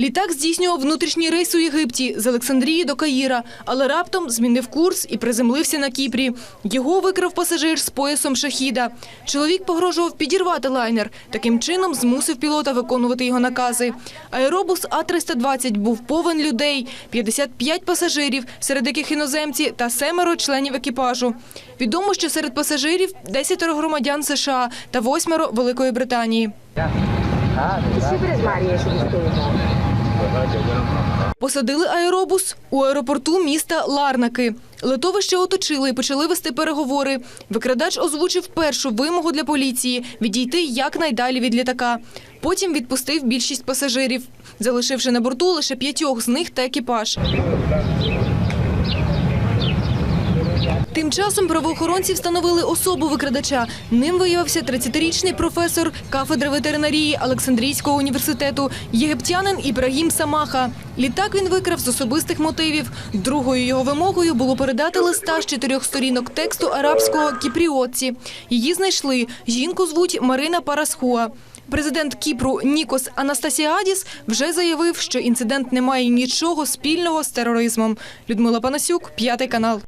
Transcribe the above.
Літак здійснював внутрішній рейс у Єгипті з Олександрії до Каїра, але раптом змінив курс і приземлився на Кіпрі. Його викрав пасажир з поясом шахіда. Чоловік погрожував підірвати лайнер. Таким чином змусив пілота виконувати його накази. Аеробус А-320 був повен людей, 55 пасажирів, серед яких іноземці та семеро членів екіпажу. Відомо, що серед пасажирів 10 громадян США та восьмеро Великої Британії. Maria, Посадили аеробус у аеропорту міста Ларнаки. Литовище оточили і почали вести переговори. Викрадач озвучив першу вимогу для поліції – відійти якнайдалі від літака. Потім відпустив більшість пасажирів, залишивши на борту лише п'ятьох з них та екіпаж. Тим часом правоохоронці встановили особу викрадача. Ним виявився 30-річний професор кафедри ветеринарії Олександрійського університету єгиптянин Ібрагім Самаха. Літак він викрав з особистих мотивів. Другою його вимогою було передати листа з чотирьох сторінок тексту арабського кіпріотці. Її знайшли. Жінку звуть Марина Парасхуа. Президент Кіпру Нікос Анастасіадіс вже заявив, що інцидент не має нічого спільного з тероризмом. Людмила Панасюк, п'ятий канал.